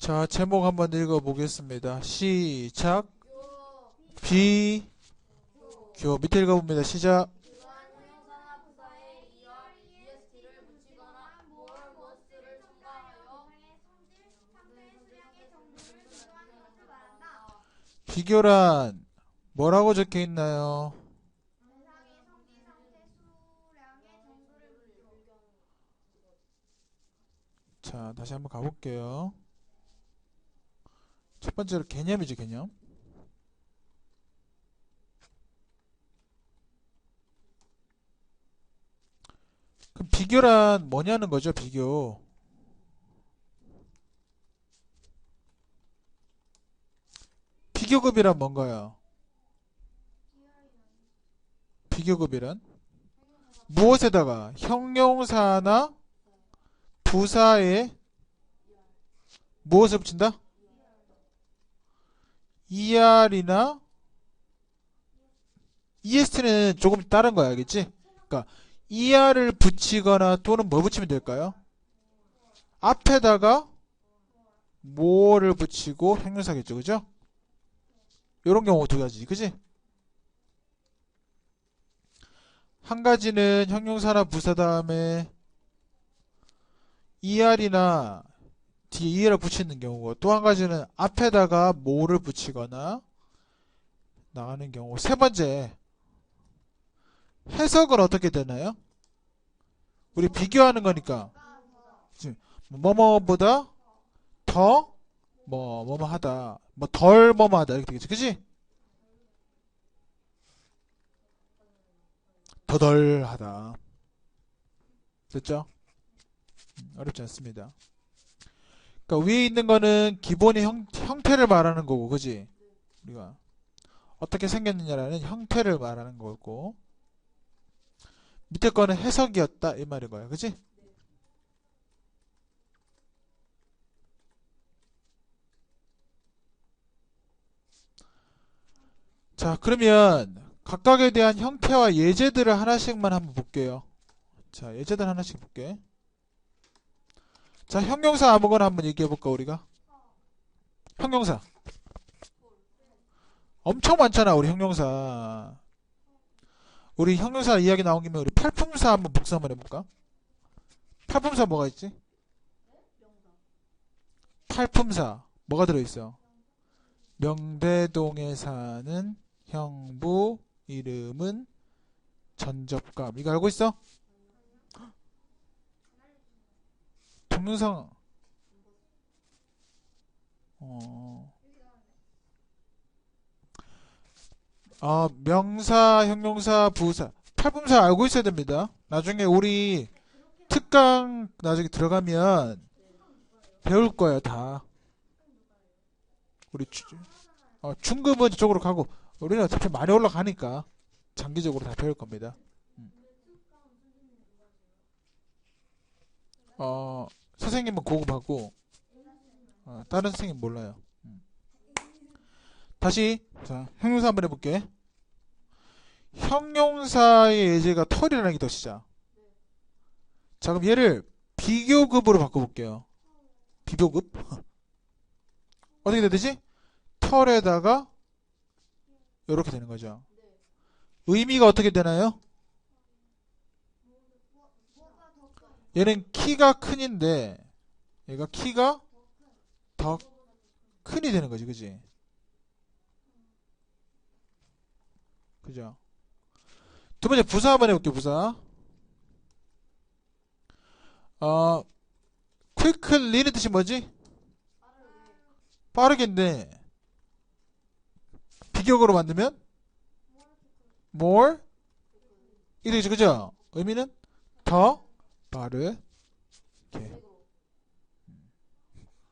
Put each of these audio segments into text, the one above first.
자, 제목 한번 읽어보겠습니다. 시작. 비, 교. 밑에 읽어봅니다. 시작. 비교란 뭐라고 적혀 있나요? 자, 다시 한번 가볼게요. 첫 번째로 개념이죠, 개념. 그럼 비교란 뭐냐는 거죠, 비교. 비교급이란 뭔가요? 비교급이란 무엇에다가 형용사나 부사에 무엇을 붙인다? ER이나 EST는 조금 다른 거야, 알겠지? 그러니까 ER을 붙이거나 또는 뭐 붙이면 될까요? 앞에다가 뭐를 붙이고 형용사겠죠, 그죠? 요런 경우 두 가지, 그지? 한 가지는 형용사나 부사 다음에 ER이나 뒤에 ER을 붙이는 경우고 또 한 가지는 앞에다가 뭐를 붙이거나 나가는 경우. 세 번째 해석은 어떻게 되나요? 우리 비교하는 거니까. 뭐뭐보다 더 뭐 뭐뭐 하다. 뭐 덜 뭐뭐 하다. 이렇게 되겠지. 그지? 더덜 하다. 됐죠? 음, 어렵지 않습니다 그러니까 위에 있는 거는 기본의 형, 형태를 말하는 거고 그지? 우리가 어떻게 생겼느냐라는 형태를 말하는 거고 밑에 거는 해석이었다 이 말인 거야 그지? 자 그러면 각각에 대한 형태와 예제들을 하나씩만 한번 볼게요 자 예제들 하나씩 볼게 자 형용사 아무거나 한번 얘기해 볼까 우리가? 형용사. 엄청 많잖아 우리 형용사. 우리 형용사 이야기 나온 김에 우리 팔품사 한번 복사 한번 해 볼까? 팔품사 뭐가 있지? 팔품사. 뭐가 들어 있어? 명대동에 사는 형부 이름은 전접감. 이거 알고 있어? 동영상 어. 아, 명사, 형용사, 부사, 팔품사 알고 있어야 됩니다. 나중에 우리 특강 나중에 들어가면 배울 거예요, 다. 우리 주, 어, 중급은 저쪽으로 가고 우리는 어차피 많이 올라가니까 장기적으로 다 배울 겁니다. 음. 어, 선생님은 고급하고 어, 다른 선생님 몰라요. 음. 다시 자 형용사 한번 해볼게. 형용사의 예제가 털이라는 게 덧이자. 자 그럼 얘를 비교급으로 바꿔볼게요. 비교급 어떻게 되지? 털에다가 이렇게 되는 거죠. 의미가 어떻게 되나요? 얘는 키가 큰인데 얘가 키가 더 큰이 되는 거지 그지? 그죠? 두 번째 부사 한번 해볼게요 부사. 어 quickly는 뜻이 뭐지? 빠르겠네. 비격으로 만들면 more 이 되죠 그죠? 의미는 더 빠르게.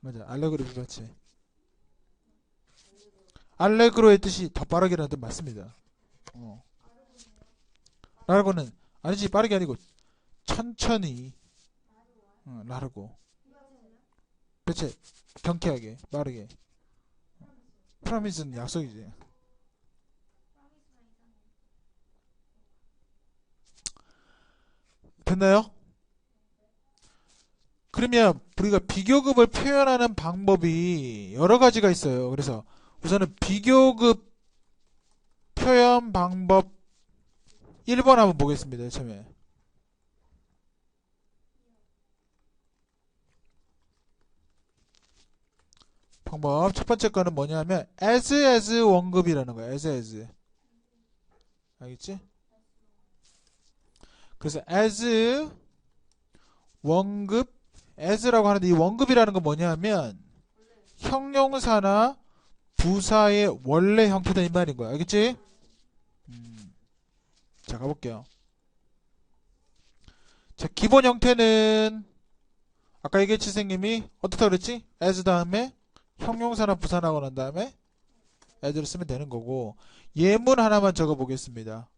맞아. 알레그로 비같이 알레그로의 뜻이 더 빠르게라는 뜻 맞습니다. 어. 라르고는 아니지 빠르게 아니고 천천히. 어, 라르고. 그치 경쾌하게 빠르게. 프라미스는 약속이지. 됐나요? 그러면 우리가 비교급을 표현하는 방법이 여러 가지가 있어요. 그래서 우선은 비교급 표현 방법 1번 한번 보겠습니다. 처음에. 방법 첫 번째 거는 뭐냐면 as as 원급이라는 거야. as as. 알겠지? 그래서 as 원급 as라고 하는데 이 원급이라는 건 뭐냐면 형용사나 부사의 원래 형태다 이 말인 거야. 알겠지? 음. 자, 가볼게요. 자, 기본 형태는 아까 얘기했지 선생님이 어떻다 그랬지? as 다음에 형용사나 부사 나고 난 다음에 as를 쓰면 되는 거고 예문 하나만 적어 보겠습니다.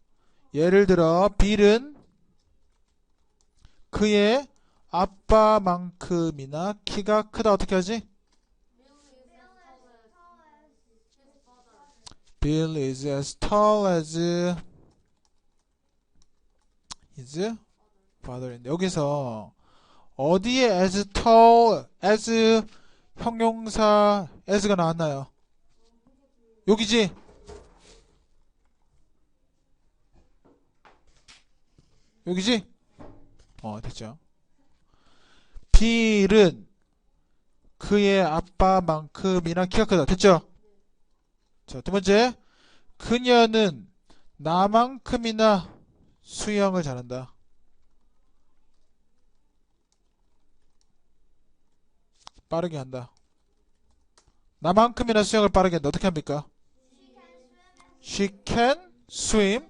예를 들어 빌은 그의 아빠만큼이나 키가 크다 어떻게 하지? Bill is as tall as his father인데 여기서 어디에 as tall as 형용사 as가 나왔나요? 여기지? 여기지? 어 됐죠. 빌은 그의 아빠만큼이나 키가 크다. 됐죠? 자, 두 번째. 그녀는 나만큼이나 수영을 잘한다. 빠르게 한다. 나만큼이나 수영을 빠르게 한다. 어떻게 합니까? She can swim.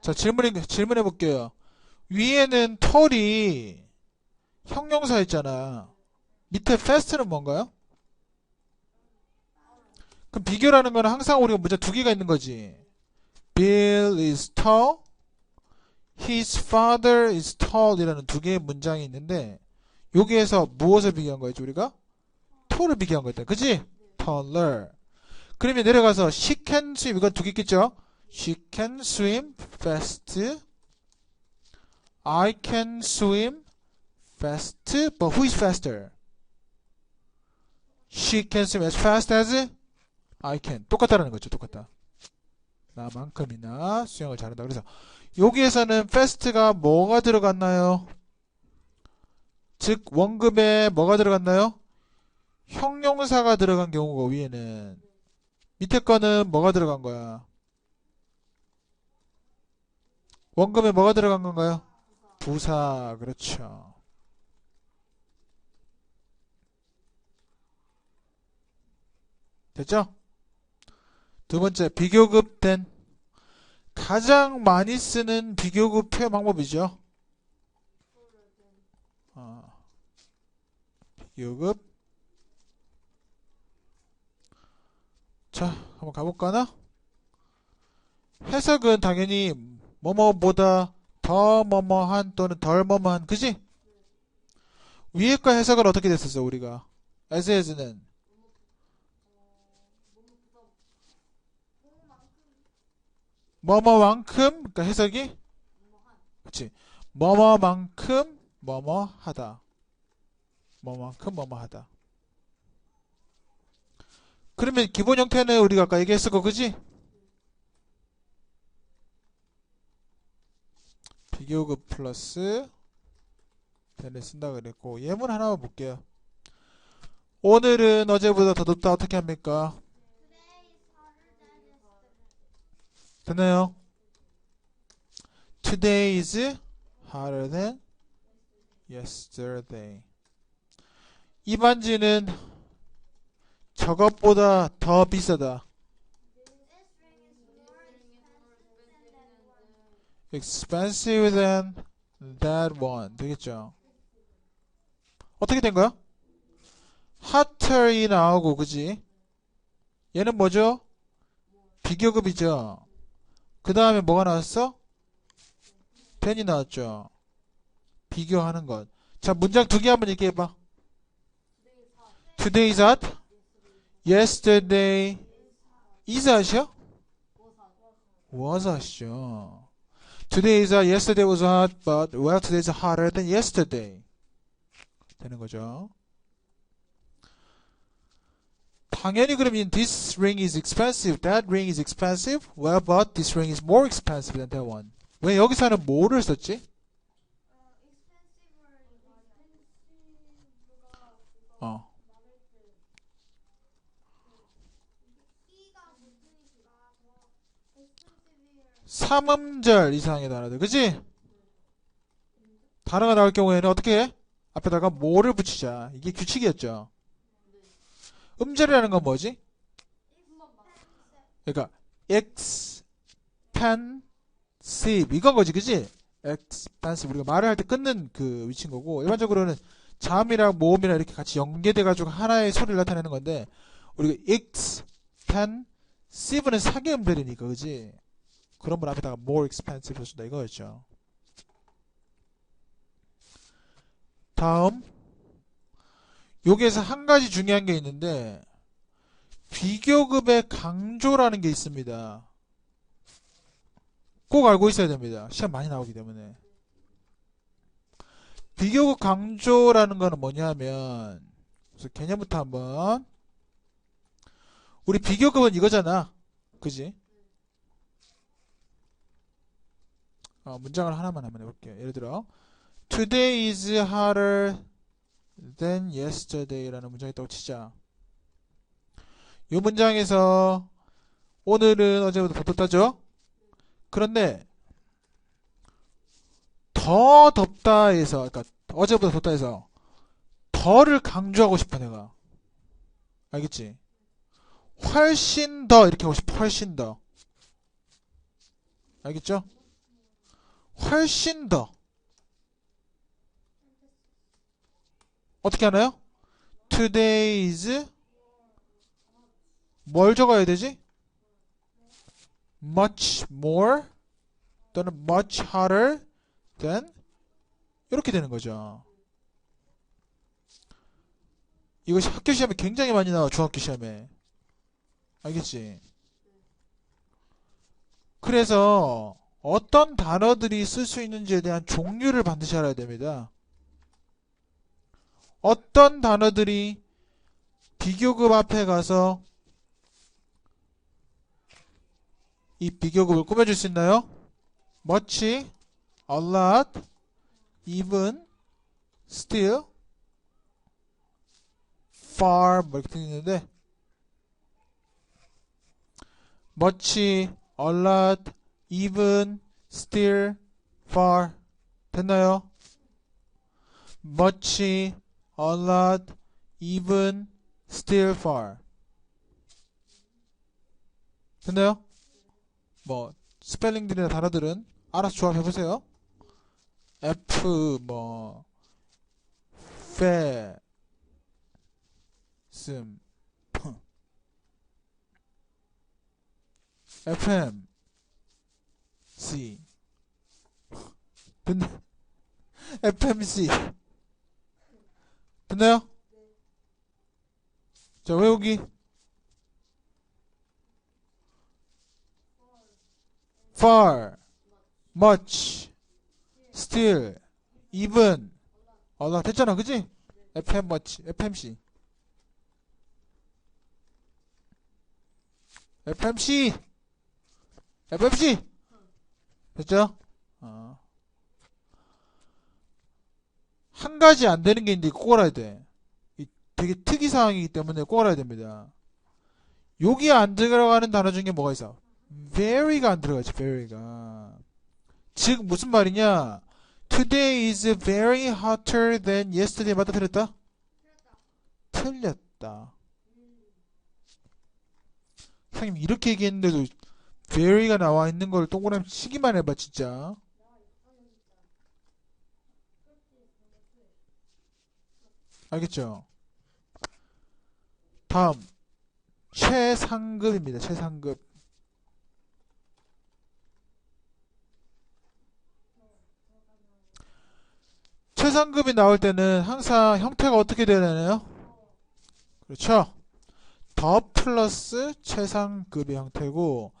자, 질문, 질문해 볼게요. 위에는 털이 형용사 있잖아. 밑에 fast는 뭔가요? 그럼 비교라는 거는 항상 우리가 문자 두 개가 있는 거지. Bill is tall. His father is tall 이라는 두 개의 문장이 있는데 여기에서 무엇을 비교한 거였지 우리가? tall을 비교한 거였다. 그지? taller. 그러면 내려가서 she can swim 이건 두 개 있겠죠? She can swim fast. I can swim fast. But who is faster? She can swim as fast as I can. 똑같다라는 거죠. 똑같다. 나만큼이나 수영을 잘한다. 그래서 여기에서는 fast가 뭐가 들어갔나요? 즉 원급에 뭐가 들어갔나요? 형용사가 들어간 경우가 위에는 밑에 거는 뭐가 들어간 거야? 원금에 뭐가 들어간 건가요? 부사 그렇죠. 됐죠? 두 번째 비교급된 가장 많이 쓰는 비교급 표현 방법이죠. 어, 비교급 자 한번 가볼까나? 해석은 당연히 뭐뭐보다 더 뭐뭐한 또는 덜 뭐뭐한 그지? 위에 거 해석은 어떻게 됐었어 우리가? As as는. 뭐뭐만큼 그러니까 해석이? 그렇지 뭐뭐만큼 뭐뭐하다. 뭐만큼 뭐뭐하다. 그러면 기본 형태는 우리가 아까 얘기했을 거 그지? 비교급 플러스 를 쓴다 그랬고 예문 하나만 볼게요. 오늘은 어제보다 더 덥다 어떻게 합니까? 됐나요? Today is hotter than yesterday. 이 반지는 저것보다 더 비싸다. Expensive than that one. 되겠죠? 어떻게 된 거야? hotter이 나오고, 그지? 얘는 뭐죠? 비교급이죠? 그 다음에 뭐가 나왔어? than이 나왔죠? 비교하는 것. 자, 문장 두 개 한번 얘기해봐. Today is hot. Yesterday is hot이요? was hot이죠. Today is hot, yesterday was hot, but well, today is hotter than yesterday. 되는 거죠. 당연히 그러면 this ring is expensive, that ring is expensive. Well, but this ring is more expensive than that one. 왜 여기서는 뭐를 썼지? 삼음절 이상의 단어들, 그지? 단어가 나올 경우에는 어떻게 해? 앞에다가 뭐를 붙이자. 이게 규칙이었죠. 음절이라는 건 뭐지? 그러니까 expensive 이건 거지, 그지? expensive 우리가 말을 할 때 끊는 그 위치인 거고 일반적으로는 자음이랑 모음이랑 이렇게 같이 연계돼 가지고 하나의 소리를 나타내는 건데 우리가 expensive는 상위 음절이니까, 그지? 그런 분 앞에다가 more expensive 해준다 이거였죠. 다음 여기에서 한 가지 중요한 게 있는데 비교급의 강조라는 게 있습니다. 꼭 알고 있어야 됩니다. 시험 많이 나오기 때문에 비교급 강조라는 거는 뭐냐면 그래서 개념부터 한번 우리 비교급은 이거잖아. 그지? 어, 문장을 하나만 한번 해볼게요. 예를 들어 Today is hotter than yesterday라는 문장이 있다고 치자. 이 문장에서 오늘은 어제보다 더 덥다죠? 그런데 더 덥다 해서 그러니까 어제보다 덥다 해서 더를 강조하고 싶어 내가. 알겠지? 훨씬 더 이렇게 하고 싶어. 훨씬 더. 알겠죠? 훨씬 더. 어떻게 하나요? Today is 뭘 적어야 되지? much more 또는 much hotter than 이렇게 되는 거죠. 이것이 학교 시험에 굉장히 많이 나와 중학교 시험에 알겠지? 그래서 어떤 단어들이 쓸 수 있는지에 대한 종류를 반드시 알아야 됩니다. 어떤 단어들이 비교급 앞에 가서 이 비교급을 꾸며줄 수 있나요? much, a lot, even, still, far 뭐 이렇게 있는데 much, a lot, even, still, far 됐나요? much, a lot, even, still, far 됐나요? 뭐 스펠링들이나 단어들은 알아서 조합해 보세요. F 뭐 페, 슴, FM, C, 됐나? FMC 됐나요? 자 외우기 far, much, still, even. 아, 나 됐잖아, 그지? FM much, FMC. FMC! FMC! 됐죠? 어. 한 가지 안 되는 게 있는데 꼭 알아야 돼. 이 되게 특이사항이기 때문에 꼭 알아야 됩니다. 여기 안 들어가는 단어 중에 뭐가 있어? very가 안 들어가지, very가. 즉, 무슨 말이냐? Today is very hotter than yesterday. 맞다, 틀렸다? 틀렸다. 선생님, 이렇게 얘기했는데도 very가 나와 있는 걸 동그라미 치기만 해봐, 진짜. 알겠죠? 다음. 최상급입니다, 최상급. 최상급이 나올 때는 항상 형태가 어떻게 돼야 되나요? 그렇죠. 더 플러스 최상급의 형태고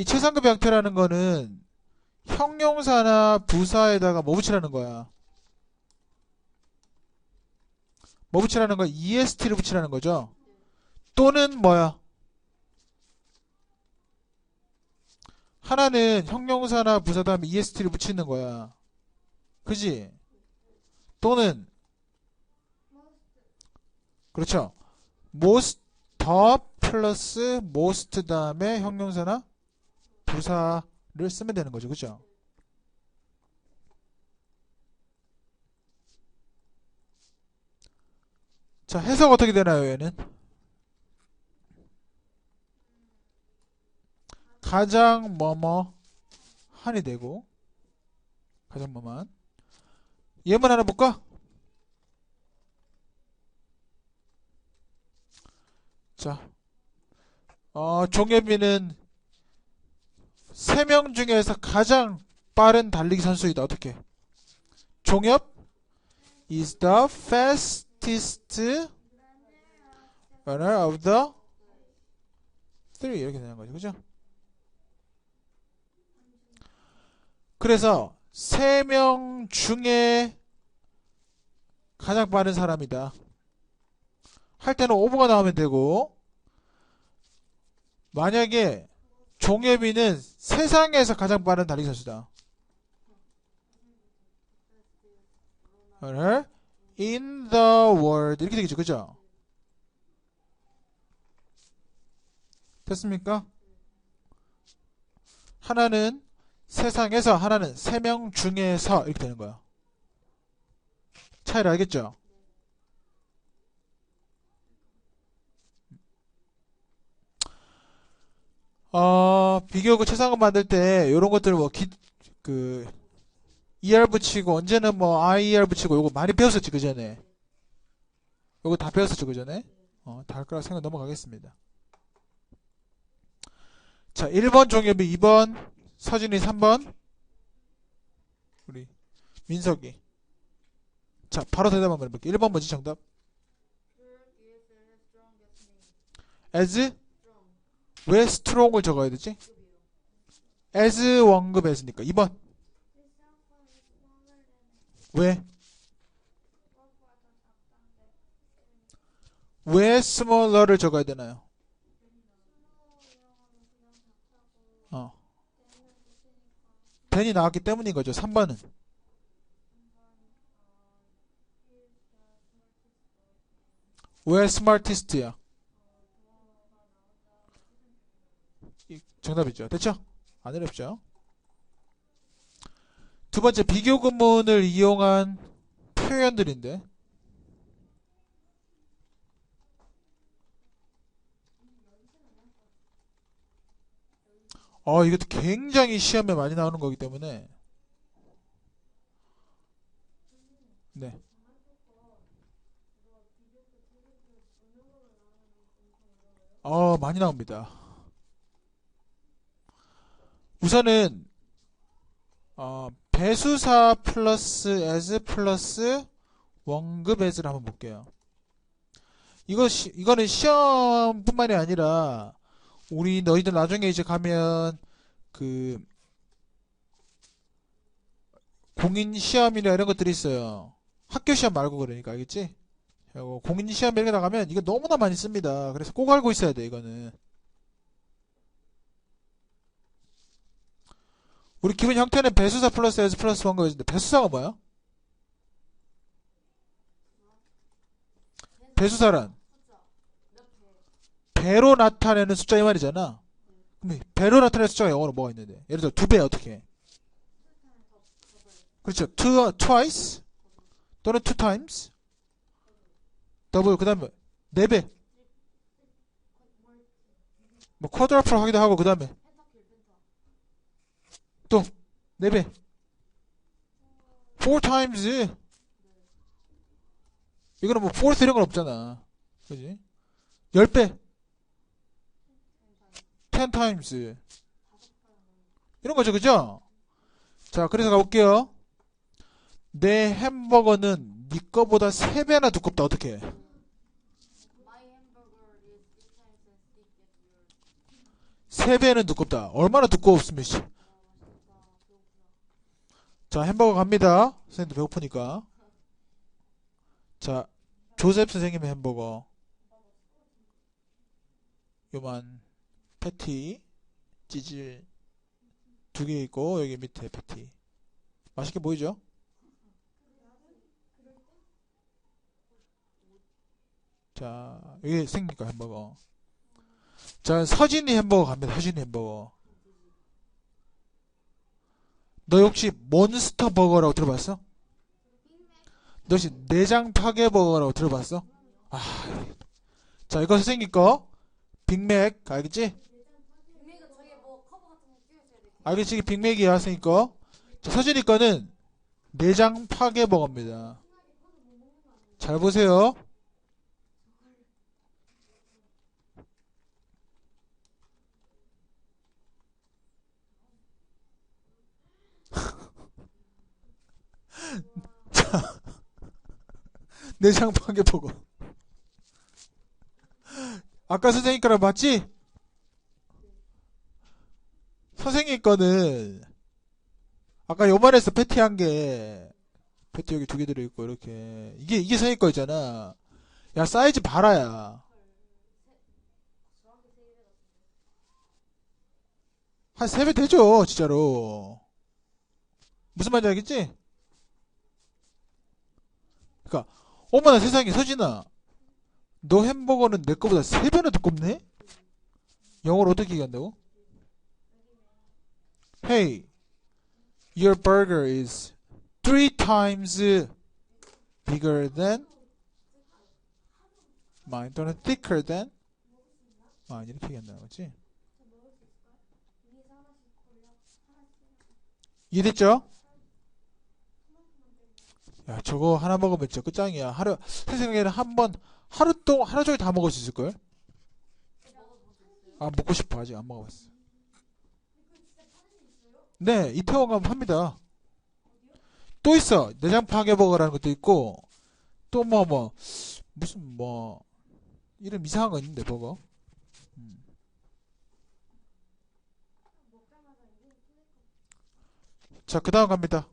이 최상급의 형태라는 거는 형용사나 부사에다가 뭐 붙이라는 거야? 뭐 붙이라는 거야? est를 붙이라는 거죠? 또는 뭐야? 하나는 형용사나 부사 다음에 est를 붙이는 거야. 그지? 또는 그렇죠. most 더 플러스 most 다음에 형용사나 부사를 쓰면 되는 거죠. 그죠? 자, 해석 어떻게 되나요, 얘는? 가장 뭐뭐 한이 되고 가장 뭐만 예문 하나 볼까? 자, 어, 종엽이는 세 명 중에서 가장 빠른 달리기 선수이다. 어떻게? 종엽 is the fastest runner of the three 이렇게 되는 거죠. 그죠? 그래서 세 명 중에 가장 빠른 사람이다. 할 때는 오버가 나오면 되고 만약에 종엽이는 세상에서 가장 빠른 달리기 선수다. in the world 이렇게 되겠죠. 그죠? 됐습니까? 하나는 세상에서 하나는 세 명 중에서 이렇게 되는 거야. 차이를 알겠죠? 어, 비교구 최상급 만들 때 이런 것들 뭐 기, 그 ER 붙이고 언제는 뭐 IER 붙이고 요거 많이 배웠었지 그 전에. 요거 다 배웠었죠 그 전에. 어, 다 할 거라 생각 넘어가겠습니다. 자, 1번 종엽이 2번 서진이 3번 우리 민석이 자 바로 대답 한번 해볼게요 1번 뭐지 정답 as 왜 strong을 적어야 되지 as 원급 as니까 2번 왜? 왜 smaller를 적어야 되나요? 어. 벤이 나왔기 때문인 거죠. 3번은. 왜 스마트스트야? 이- 정답이죠. 됐죠? 안 어렵죠? 두 번째 비교 근문을 이용한 표현들인데 어, 이것도 굉장히 시험에 많이 나오는 거기 때문에. 네. 어, 많이 나옵니다. 우선은, 어, 배수사 플러스 as 플러스 원급 as를 한번 볼게요. 이거, 시, 이거는 시험뿐만이 아니라, 우리 너희들 나중에 이제 가면 그 공인 시험이나 이런 것들이 있어요. 학교 시험 말고 그러니까 알겠지? 공인 시험 이런 게 나가면 이거 너무나 많이 씁니다. 그래서 꼭 알고 있어야 돼 이거는. 우리 기본 형태는 배수사 플러스 S 플러스 원가 있는데 배수사가 뭐야? 배수사란 배로 나타내는 숫자 이 말이잖아. 그럼 배로 나타내는 숫자가 영어로 뭐가 있는데? 예를 들어 두 배 어떻게? 해? 그렇죠. two, twice 또는 two times. 더블 그다음에 네 배. 뭐 쿼드라플 하기도 하고 그다음에 또네 배. four times. 이거는 뭐 fourth 이런 건 없잖아. 그지? 열 배. 10 times 이런 거죠 그죠 자 그래서 가볼게요 내 햄버거는 네 거보다 3배나 두껍다 어떻게 My hamburger is six times as thick as yours. 3배는 두껍다 얼마나 두꺼웠으면 씨. 자, 햄버거 갑니다. 선생님도 배고프니까. 자, 조셉 선생님의 햄버거. 요만 패티, 치즈 두개 있고, 여기 밑에 패티. 맛있게 보이죠? 자, 여기 생기니까 햄버거. 자, 서진이 햄버거 갑니다. 서진이 햄버거. 너 혹시 몬스터 버거라고 들어봤어? 너 혹시 내장 파괴 버거라고 들어봤어? 아, 자, 이거 선생님 거. 빅맥, 알겠지? 알겠지? 빅맥이야, 선생님 거. 자, 서진이 거는 내장 파괴 버거입니다. 잘 보세요. 자, 내장 파괴 버거. 아까 선생님 거랑 맞지? 선생님 거는 아까 요만해서 패티 한 개, 패티 여기 두 개 들어있고, 이렇게. 이게, 이게 선생님 거잖아. 야, 사이즈 봐라야. 한 세 배 되죠, 진짜로. 무슨 말인지 알겠지? 그니까, 어머나 세상에, 서진아. 너 햄버거는 내 거보다 세 배나 두껍네? 영어로 어떻게 얘기한다고? Hey, your burger is three times bigger than mine 또는 thicker than mine 이렇게 얘기한다는 거지 이해됐죠? 야 저거 하나 먹으면 진짜 끝장이야 하루 선생님에게는 한 번 하루 동안 하루 종일 다 먹을 수 있을걸? 아 먹고 싶어 아직 안 먹어봤어 네, 이태원 가면 합니다. 또 있어. 내장 파괴버거라는 것도 있고, 또 뭐, 뭐, 무슨 뭐, 이름 이상한 거 있는데, 버거. 음. 자, 그 다음 갑니다.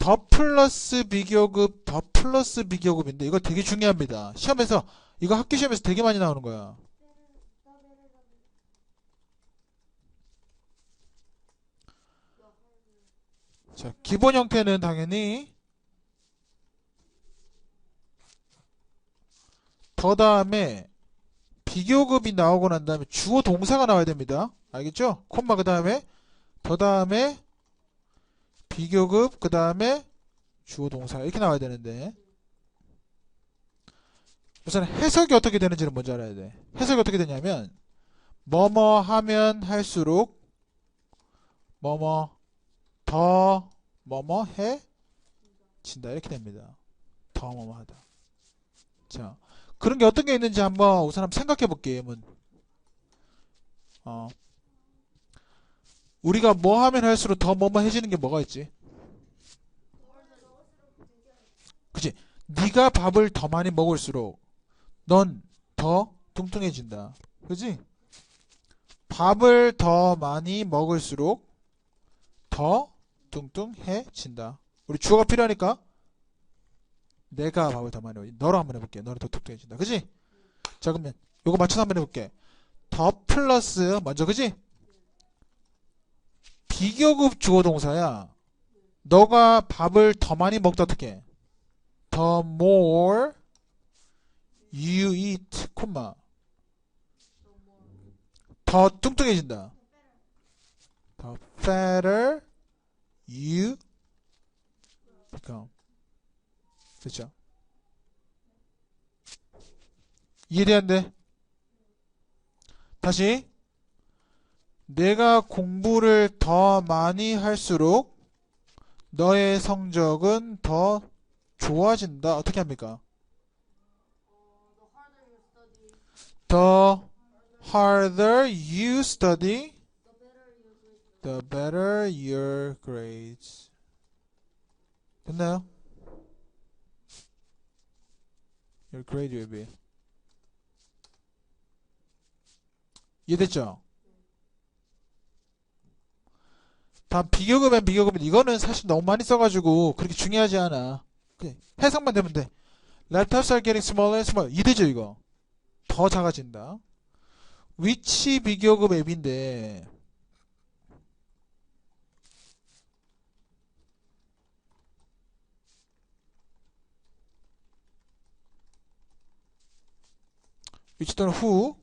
더 플러스 비교급, 더 플러스 비교급인데, 이거 되게 중요합니다. 시험에서, 이거 학교 시험에서 되게 많이 나오는 거야. 자, 기본 형태는 당연히 더 다음에 비교급이 나오고 난 다음에 주어 동사가 나와야 됩니다. 알겠죠? 콤마 그 다음에 더 다음에 비교급 그 다음에 주어 동사 이렇게 나와야 되는데 우선 해석이 어떻게 되는지를 먼저 알아야 돼. 해석이 어떻게 되냐면 뭐뭐 하면 할수록 뭐뭐 더 뭐뭐 해 진다 이렇게 됩니다. 더 뭐뭐 하다. 자 그런 게 어떤 게 있는지 한번 우선 한번 생각해 볼게요. 어 우리가 뭐 하면 할수록 더 뭐뭐 해지는 게 뭐가 있지? 그치? 네가 밥을 더 많이 먹을수록 넌 더 뚱뚱해진다. 그지? 밥을 더 많이 먹을수록 더 뚱뚱해진다. 우리 주어가 필요하니까 내가 밥을 더 많이 먹지. 너로 한번 해볼게. 너는 더 뚱뚱해진다. 그지? 자 그러면 요거 맞춰서 한번 해볼게. 더 플러스 먼저 그지? 비교급 주어 동사야. 너가 밥을 더 많이 먹다 어떻게? The more you eat, 콤마. 더 뚱뚱해진다. The fatter you become. 됐죠? 이해되는데? 다시. 내가 공부를 더 많이 할수록 너의 성적은 더 좋아진다. 어떻게 합니까? 어, the harder you study, The better your grades. 됐나요? Your grade will be. 이해됐죠? 다음 비교급엔 비교급인 이거는 사실 너무 많이 써가지고 그렇게 중요하지 않아. 해석만 되면 돼. Laptops are getting smaller and smaller. 이대죠 이거. 더 작아진다. 위치 비교급 앱인데 위치 또는 후.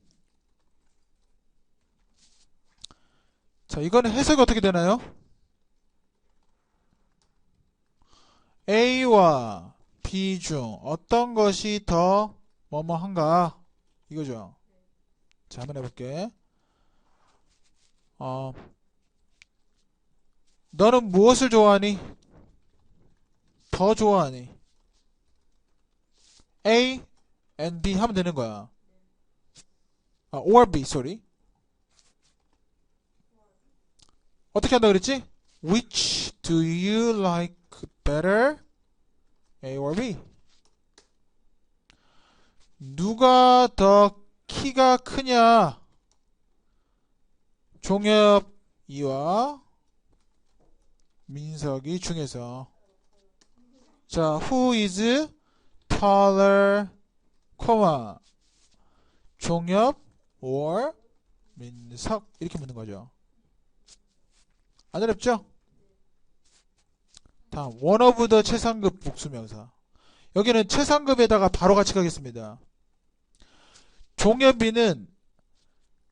자, 이거는 해석이 어떻게 되나요? A와 B 중 어떤 것이 더 뭐뭐한가? 이거죠. 자, 한번 해볼게. 어, 너는 무엇을 좋아하니? 더 좋아하니? A and B 하면 되는 거야. 아, or B, sorry. 어떻게 한다 그랬지? Which do you like better? A or B? 누가 더 키가 크냐? 종엽 이와 민석이 중에서 자, who is taller, comma 종엽 or 민석 이렇게 묻는 거죠. 안 어렵죠? 다음 of the 최상급 복수명사 여기는 최상급에다가 바로 같이 가겠습니다. 종엽이는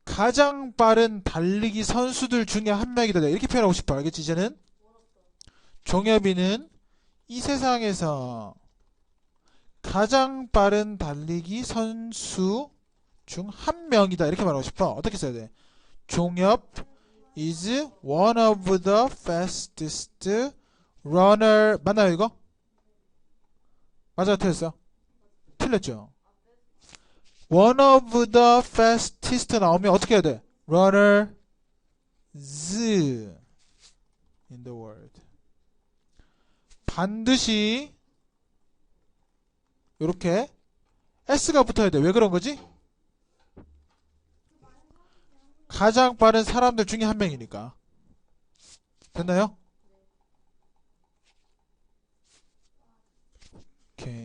가장 빠른 달리기 선수들 중에 한 명이다. 이렇게 표현하고 싶어. 알겠지? 이제는 종엽이는 이 세상에서 가장 빠른 달리기 선수 중 한 명이다. 이렇게 말하고 싶어. 어떻게 써야 돼? 종엽 is one of the fastest runner. 맞나요, 이거? 맞아, 틀렸어? 틀렸죠? one of the fastest 나오면 어떻게 해야 돼? runners in the world. 반드시 이렇게 s가 붙어야 돼. 왜 그런 거지? 가장 빠른 사람들 중에 한 명이니까. 됐나요? 오케이.